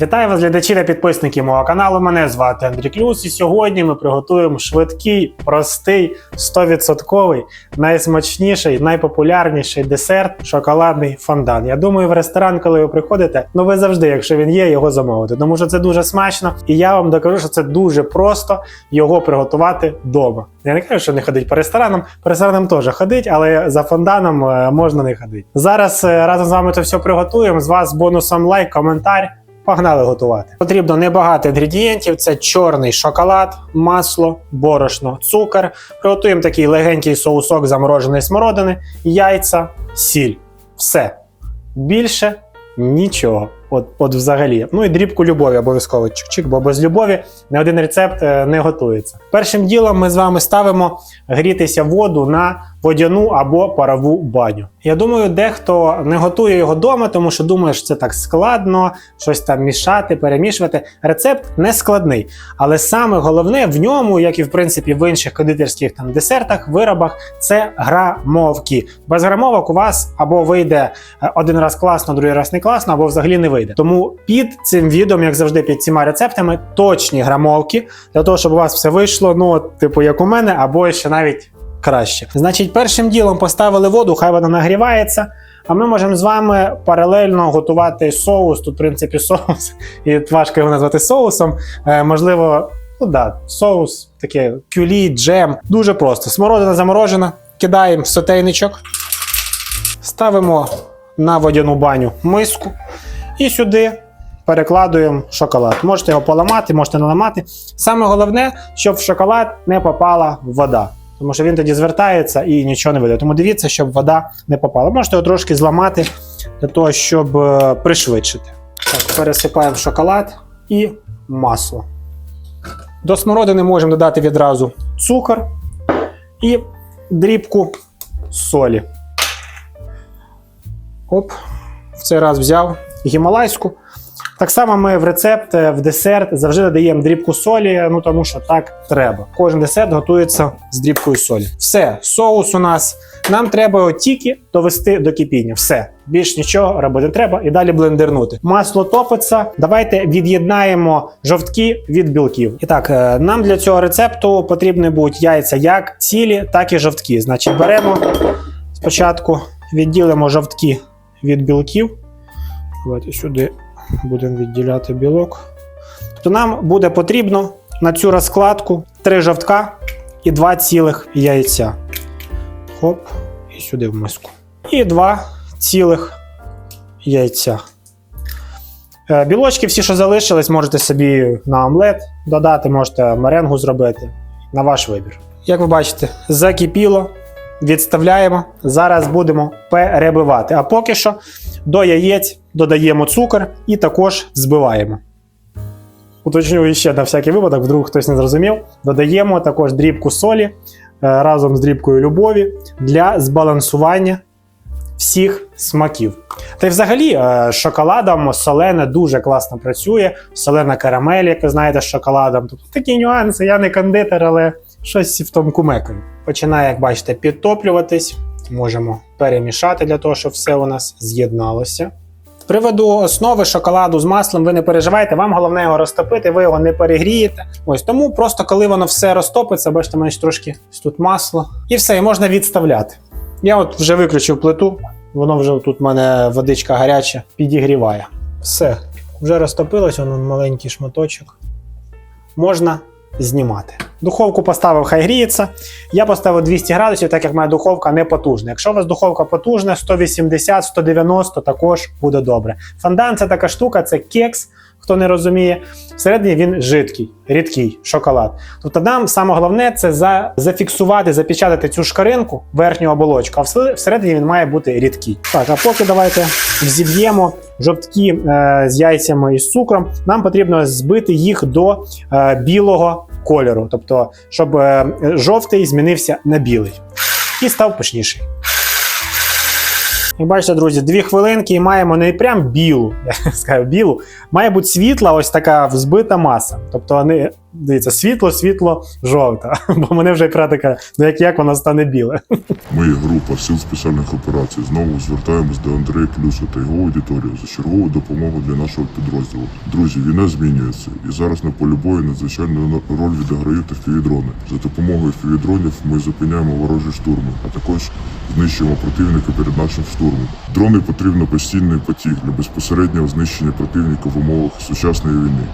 Вітаю вас, глядачі та підписники мого каналу. Мене звати Андрій Клюс, і сьогодні ми приготуємо швидкий, простий, 100% найсмачніший, найпопулярніший десерт шоколадний фондан. Я думаю, в ресторан, коли ви приходите, ну ви завжди, якщо він є, його замовите, тому що це дуже смачно, і я вам докажу, що це дуже просто його приготувати вдома. Я не кажу, що не ходить по ресторанам. По ресторанам теж ходить, але за фонданом е, можна не ходити. Зараз е, разом з вами це все приготуємо. З вас бонусом лайк, коментар. Погнали готувати. Потрібно небагато інгредієнтів: це чорний шоколад, масло, борошно, цукор. Приготуємо такий легенький соусок замороженої смородини, яйця, сіль. Все. Більше нічого. От, от взагалі. Ну і дрібку любові обов'язково чик-чик, бо без любові не один рецепт е, не готується. Першим ділом ми з вами ставимо грітися воду на водяну або парову баню. Я думаю, дехто не готує його вдома, тому що думає, що це так складно, щось там мішати, перемішувати. Рецепт не складний, але саме головне в ньому, як і в принципі в інших кондитерських там десертах, виробах, це грамовки. Без грамовок у вас або вийде е, один раз класно, другий раз не класно, або взагалі не вийде. Тому під цим відео, як завжди, під цими рецептами, точні грамовки для того, щоб у вас все вийшло, ну типу, як у мене, або ще навіть краще. Значить, першим ділом поставили воду, хай вона нагрівається. А ми можемо з вами паралельно готувати соус. Тут, в принципі, соус, і важко його назвати соусом. Е, можливо, ну да, соус, таке кюлі, джем. Дуже просто. Смородина заморожена, кидаємо в сотейничок, ставимо на водяну баню миску і сюди перекладуємо шоколад. Можете його поламати, можете не ламати. Саме головне, щоб в шоколад не попала вода. Тому що він тоді звертається і нічого не вийде. Тому дивіться, щоб вода не попала. Можете його трошки зламати для того, щоб е, пришвидшити. Так, пересипаємо шоколад і масло. До смородини можемо додати відразу цукор і дрібку солі. Оп, в цей раз взяв гімалайську. Так само ми в рецепт, е, в десерт завжди додаємо дрібку солі, ну тому що так треба. Кожен десерт готується з дрібкою солі. Все, соус у нас. Нам треба його тільки довести до кипіння. Все, більш нічого робити не треба і далі блендернути. Масло топиться. Давайте від'єднаємо жовтки від білків. І так, е, нам для цього рецепту потрібні будуть яйця як цілі, так і жовтки. Значить, беремо спочатку, відділимо жовтки від білків. Давайте сюди будемо відділяти білок. То нам буде потрібно на цю розкладку 3 жовтка і 2 цілих яйця. Хоп, і сюди в миску. І 2 цілих яйця. Е, Білочки всі, що залишились, можете собі на омлет додати, можете меренгу зробити на ваш вибір. Як ви бачите, закипіло, відставляємо. Зараз будемо перебивати. А поки що до яєць додаємо цукор і також збиваємо. Уточнюю ще на всякий випадок, вдруг хтось не зрозумів. Додаємо також дрібку солі е, разом з дрібкою любові для збалансування всіх смаків. Та й взагалі е, шоколадом солене дуже класно працює. Солена карамель, як ви знаєте, з шоколадом. Тобто такі нюанси, я не кондитер, але щось в тому кумекаю. Починає, як бачите, підтоплюватись. Можемо перемішати для того, щоб все у нас з'єдналося. З приводу основи шоколаду з маслом, ви не переживайте, вам головне його розтопити, ви його не перегрієте. Ось тому просто коли воно все розтопиться, бачите, мене трошки тут масло. І все, і можна відставляти. Я от вже виключив плиту, воно вже тут в мене водичка гаряча підігріває. Все, вже розтопилось, воно маленький шматочок. Можна знімати. Духовку поставив, хай гріється. Я поставив 200 градусів, так як моя духовка не потужна. Якщо у вас духовка потужна, 180-190 також буде добре. Фондан це така штука, це кекс, хто не розуміє. Всередині він жидкий, рідкий шоколад. Тобто нам саме головне це за, зафіксувати, запечатати цю шкаринку, верхню оболочку, а всередині він має бути рідкий. Так, а поки давайте взіб'ємо жовтки е, з яйцями і з цукром, нам потрібно збити їх до е, білого кольору, тобто, щоб е, жовтий змінився на білий і став пишніший. Як бачите, друзі, дві хвилинки і маємо не прям білу, я скажу білу, має бути світла, ось така взбита маса. Тобто не дивіться, світло, світло, жовта. Бо мене вже ікра така, ну як як вона стане біле. Ми, група сил спеціальних операцій, знову звертаємось до Андрея Плюса та його аудиторії за чергову допомогу для нашого підрозділу. Друзі, війна змінюється, і зараз на полі бою надзвичайну роль відіграють фівідрони. За допомогою фівідронів ми зупиняємо ворожі штурми, а також знищуємо противника перед нашим штурмом. Дрони потрібно постійний потік для безпосереднього знищення противника в умовах сучасної війни.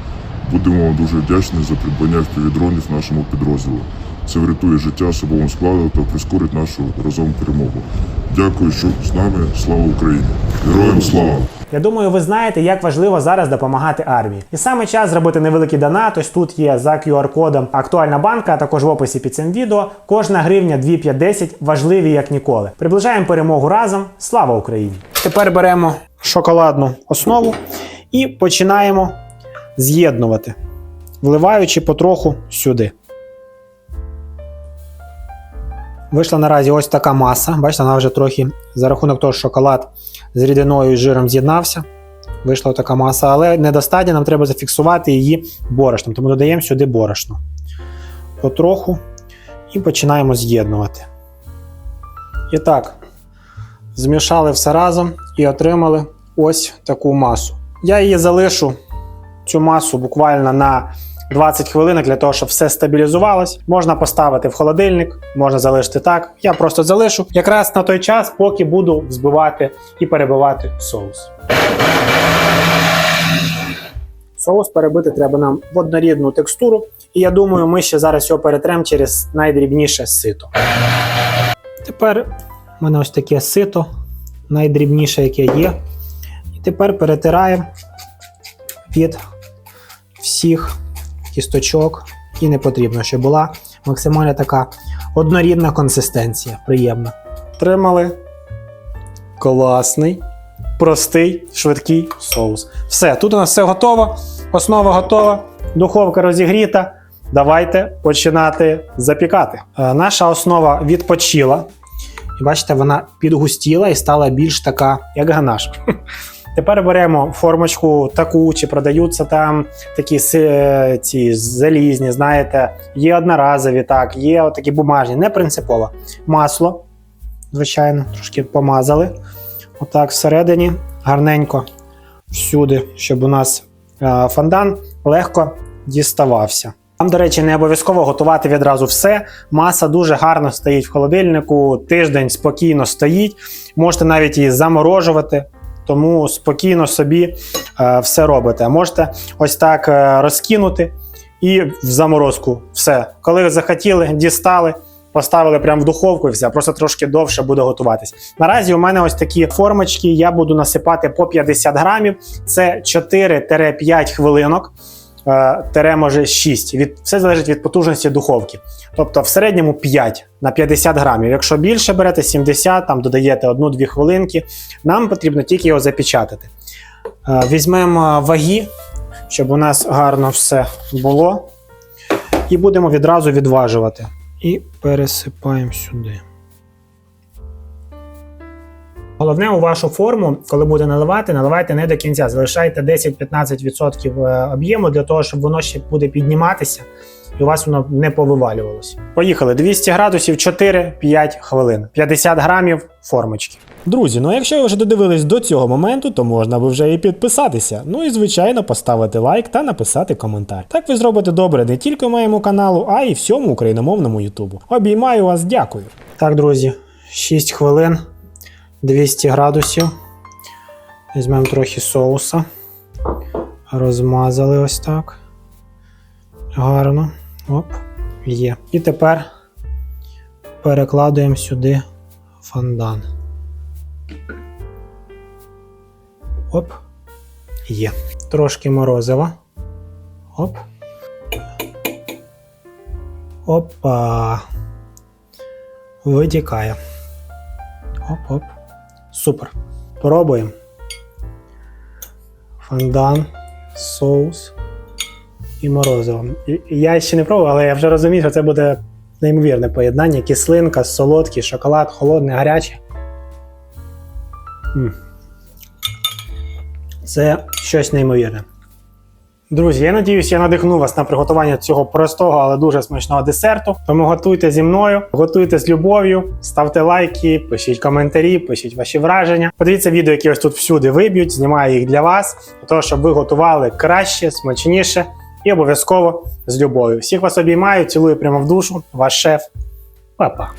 Будемо вам дуже вдячні за придбання впівдронів нашому підрозділу. Це врятує життя особовому складу та прискорить нашу разом перемогу. Дякую, що з нами. Слава Україні! Героям слава! Я думаю, ви знаєте, як важливо зараз допомагати армії. І саме час зробити невеликий донат. Ось тут є за QR-кодом актуальна банка, а також в описі під цим відео. Кожна гривня 2,510 важливі як ніколи. Приближаємо перемогу разом. Слава Україні! Тепер беремо шоколадну основу і починаємо з'єднувати, вливаючи потроху сюди. Вийшла наразі ось така маса. Бачите, вона вже трохи за рахунок того, що шоколад з рідиною і жиром з'єднався. Вийшла така маса, але недостатньо, нам треба зафіксувати її борошном, тому додаємо сюди борошно. Потроху і починаємо з'єднувати. І так, змішали все разом і отримали ось таку масу. Я її залишу, цю масу буквально на 20 хвилин для того, щоб все стабілізувалось. Можна поставити в холодильник, можна залишити так. Я просто залишу якраз на той час, поки буду взбивати і перебивати соус. Соус перебити треба нам в однорідну текстуру, і я думаю, ми ще зараз його перетремо через найдрібніше сито. Тепер в мене ось таке сито, найдрібніше, яке є. І тепер перетираємо від всіх кісточок, і не потрібно, щоб була максимально така однорідна консистенція, приємна. Тримали класний, простий, швидкий соус. Все, тут у нас все готово, основа готова, духовка розігріта. Давайте починати запікати. Е, наша основа відпочила. Бачите, вона підгустіла і стала більш така, як ганаш. Тепер беремо формочку таку, чи продаються там такі ці залізні, знаєте, є одноразові, так, є отакі бумажні, не принципово. Масло, звичайно, трошки помазали. Отак всередині, гарненько всюди, щоб у нас е, фондан легко діставався. Вам, до речі, не обов'язково готувати відразу все. Маса дуже гарно стоїть в холодильнику, тиждень спокійно стоїть. Можете навіть її заморожувати, тому спокійно собі е, все робите. Можете ось так е, розкинути і в заморозку. Все. Коли захотіли, дістали, поставили прямо в духовку і все. Просто трошки довше буде готуватись. Наразі у мене ось такі формочки. Я буду насипати по 50 грамів. Це 4-5 хвилинок. Е, Тере може 6. Від, все залежить від потужності духовки. Тобто в середньому 5 на 50 грамів. Якщо більше берете 70, там додаєте 1-2 хвилинки. Нам потрібно тільки його запечатати. Е, Візьмемо ваги, щоб у нас гарно все було. І будемо відразу відважувати. І пересипаємо сюди. Головне у вашу форму, коли будете наливати, наливайте не до кінця. Залишайте 10-15% е, об'єму для того, щоб воно ще буде підніматися і у вас воно не повивалювалося. Поїхали 200 градусів 4-5 хвилин. 50 грамів формочки. Друзі, ну якщо ви вже додивились до цього моменту, то можна би вже і підписатися. Ну і звичайно поставити лайк та написати коментар. Так ви зробите добре не тільки моєму каналу, а й всьому україномовному Ютубу. Обіймаю вас, дякую. Так, друзі, 6 хвилин, 200 градусів. Візьмемо трохи соуса. Розмазали ось так. Гарно. Оп, є. І тепер перекладуємо сюди фондан. Оп. Є. Трошки морозива. Оп. Опа. Витікає. Оп-оп. Супер. Пробуємо. Фондан, соус і морозиво. Я ще не пробував, але я вже розумію, що це буде неймовірне поєднання. Кислинка, солодкий, шоколад, холодний, гарячий. Це щось неймовірне. Друзі, я надіюсь, я надихну вас на приготування цього простого, але дуже смачного десерту. Тому готуйте зі мною, готуйте з любов'ю, ставте лайки, пишіть коментарі, пишіть ваші враження. Подивіться відео, які ось тут всюди виб'ють, знімаю їх для вас, для того, щоб ви готували краще, смачніше і обов'язково з любов'ю. Всіх вас обіймаю, цілую прямо в душу. Ваш шеф. Па-па.